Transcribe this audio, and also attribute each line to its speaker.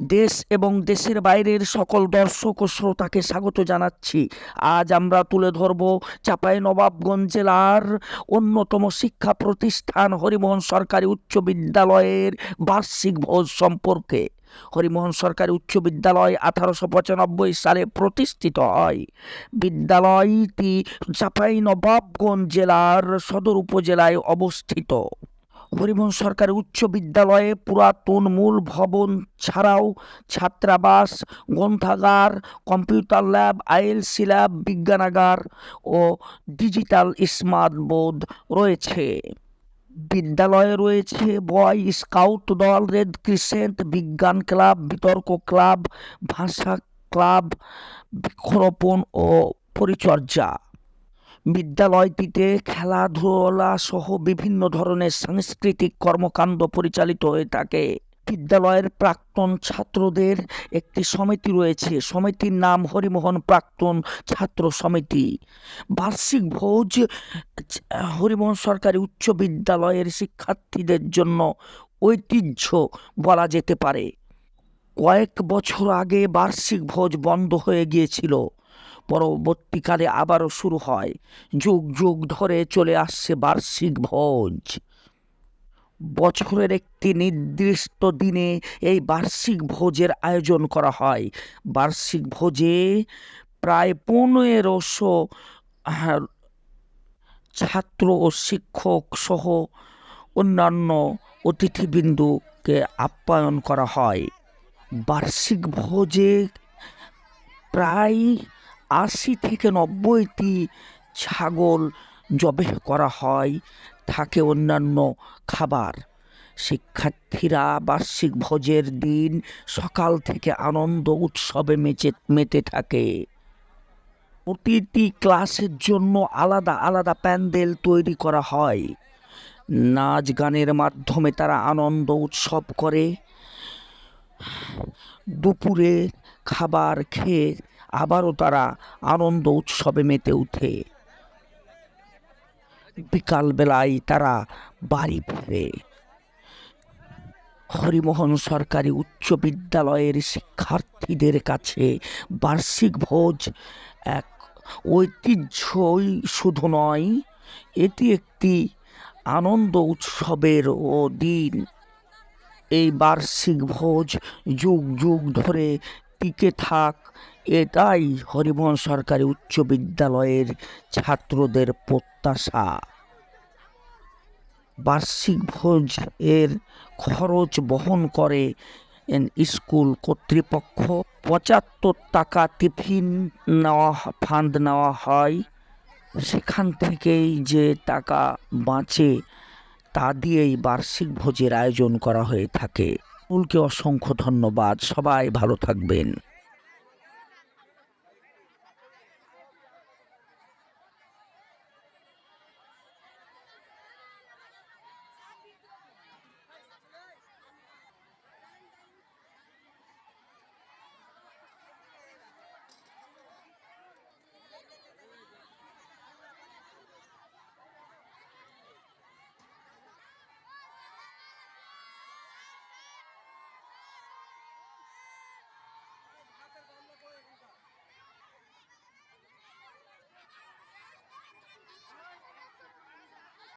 Speaker 1: দেশ এবং দেশের বাইরের সকল দর্শক ও শ্রোতাকে স্বাগত জানাচ্ছি। আজ আমরা তুলে ধরব চাপাই নবাবগঞ্জ জেলার অন্যতম শিক্ষা প্রতিষ্ঠান হরিমোহন সরকারি উচ্চ বিদ্যালয়ের বার্ষিক ভোজ সম্পর্কে। হরিমোহন সরকারি উচ্চ বিদ্যালয় আঠারোশো পঁচানব্বই সালে প্রতিষ্ঠিত হয়। বিদ্যালয়টি চাপাই নবাবগঞ্জ জেলার সদর উপজেলায় অবস্থিত। হরিমোহন সরকারি উচ্চ বিদ্যালয়ে পুরাতন মূল ভবন ছাড়াও ছাত্রাবাস, গ্রন্থাগার, কম্পিউটার ল্যাব, আইএলসি ল্যাব, বিজ্ঞানাগার ও ডিজিটাল স্মার্ট বোর্ড রয়েছে। বিদ্যালয়ে রয়েছে বয় স্কাউট দল, রেড ক্রিসেন্ট, বিজ্ঞান ক্লাব, বিতর্ক ক্লাব, ভাষা ক্লাব, বৃক্ষরোপণ ও পরিচর্যা। বিদ্যালয়টিতে খেলাধুলা সহ বিভিন্ন ধরনের সাংস্কৃতিক কর্মকাণ্ড পরিচালিত হয়ে থাকে। বিদ্যালয়ের প্রাক্তন ছাত্রদের একটি সমিতি রয়েছে। সমিতির নাম হরিমোহন প্রাক্তন ছাত্র সমিতি। বার্ষিক ভোজ হরিমোহন সরকারি উচ্চ বিদ্যালয়ের শিক্ষার্থীদের জন্য ঐতিহ্য বলা যেতে পারে। কয়েক বছর আগে বার্ষিক ভোজ বন্ধ হয়ে গিয়েছিল। পরবর্তীকালে আবারও শুরু হয়। যুগ যুগ ধরে চলে আসছে বার্ষিক ভোজ। বছরের একটি নির্দিষ্ট দিনে এই বার্ষিক ভোজের আয়োজন করা হয়। বার্ষিক ভোজে প্রায় পনেরোশো হ্যাঁ, ছাত্র ও শিক্ষক সহ অন্যান্য অতিথিবৃন্দুকে আপ্যায়ন করা হয়। বার্ষিক ভোজে প্রায় আশি থেকে নব্বইটি ছাগল জবেহ করা হয়, থাকে অন্যান্য খাবার। শিক্ষার্থীরা বার্ষিক ভোজের দিন সকাল থেকে আনন্দ উৎসবে মেচে, মেতে থাকে। প্রতিটি ক্লাসের জন্য আলাদা আলাদা প্যান্ডেল তৈরি করা হয়। নাচ গানের মাধ্যমে তারা আনন্দ উৎসব করে। দুপুরে খাবার খেয়ে আবারও তারা আনন্দ উৎসবে মেতে ওঠে বিকালবেলায় তারা বাড়ি ফেরে। হরিমোহন সরকারি উচ্চ বিদ্যালয়ের শিক্ষার্থীদের কাছে বার্ষিক ভোজ এক ঐতিহ্যই শুধু নয়, এটি একটি আনন্দ উৎসবের ও দিন। এই বার্ষিক ভোজ যুগ যুগ ধরে টিকে থাক এটাই হরিমোহন সরকারি উচ্চ বিদ্যালয়ের ছাত্রদের প্রত্যাশা। বার্ষিক ভোজ এর খরচ বহন করে স্কুল কর্তৃপক্ষ। পঁচাত্তর টাকা টিফিন নেওয়া, ফান্ড নেওয়া হয়। সেখান থেকেই যে টাকা বাঁচে, তা দিয়েই বার্ষিক ভোজের আয়োজন করা হয়ে থাকে। স্কুলকে অসংখ্য ধন্যবাদ। সবাই ভালো থাকবেন।